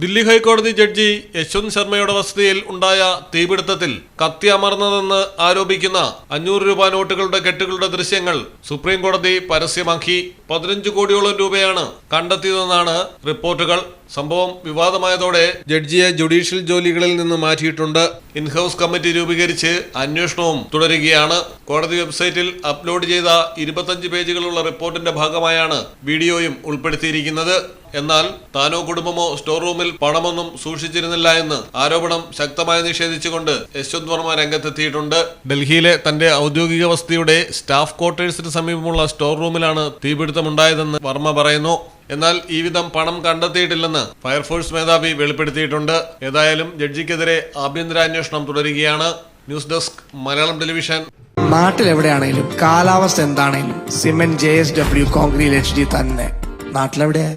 ദില്ലി ഹൈക്കോടതി ജഡ്ജി യശ്വന്ത് ശർമ്മയുടെ വസതിയിൽ ഉണ്ടായ തീപിടുത്തത്തിൽ കത്തി അമർന്നതെന്ന് ആരോപിക്കുന്ന അഞ്ഞൂറ് രൂപ നോട്ടുകളുടെ കെട്ടുകളുടെ ദൃശ്യങ്ങൾ സുപ്രീം കോടതി പരസ്യമാക്കി. പതിനഞ്ച് കോടിയോളം രൂപയാണ് കണ്ടെത്തിയതെന്നാണ് റിപ്പോർട്ടുകൾ. സംഭവം വിവാദമായതോടെ ജഡ്ജിയെ ജുഡീഷ്യൽ ജോലികളിൽ നിന്ന് മാറ്റിയിട്ടുണ്ട്. ഇൻഹൌസ് കമ്മിറ്റി രൂപീകരിച്ച് അന്വേഷണവും തുടരുകയാണ്. കോടതി വെബ്സൈറ്റിൽ അപ്ലോഡ് ചെയ്ത ഇരുപത്തഞ്ച് പേജുകളുള്ള റിപ്പോർട്ടിന്റെ ഭാഗമായാണ് വീഡിയോയും ഉൾപ്പെടുത്തിയിരിക്കുന്നത്. എന്നാൽ താനോ കുടുംബമോ സ്റ്റോർ റൂമിൽ പണമൊന്നും സൂക്ഷിച്ചിരുന്നില്ല എന്ന് ആരോപണം ശക്തമായി നിഷേധിച്ചുകൊണ്ട് യശ്വന്ത് വർമ്മ രംഗത്തെത്തിയിട്ടുണ്ട്. ഡൽഹിയിലെ തന്റെ ഔദ്യോഗിക വസതിയുടെ സ്റ്റാഫ് ക്വാർട്ടേഴ്സിന് സമീപമുള്ള സ്റ്റോർ റൂമിലാണ് തീപിടുത്തമുണ്ടായതെന്ന് വർമ്മ പറയുന്നു. എന്നാൽ ഈ വിധം പണം കണ്ടെത്തിയിട്ടില്ലെന്ന് ഫയർഫോഴ്സ് മേധാവി വെളിപ്പെടുത്തിയിട്ടുണ്ട്. ഏതായാലും ജഡ്ജിക്കെതിരെ ആഭ്യന്തരാന്വേഷണം തുടരുകയാണ്. News desk Malayalam television. നാട്ടിലെവിടെയാണെങ്കിലും കാലാവസ്ഥ എന്താണെങ്കിലും cement J S W concrete H D തന്നെ. നാട്ടിലെവിടെയാ?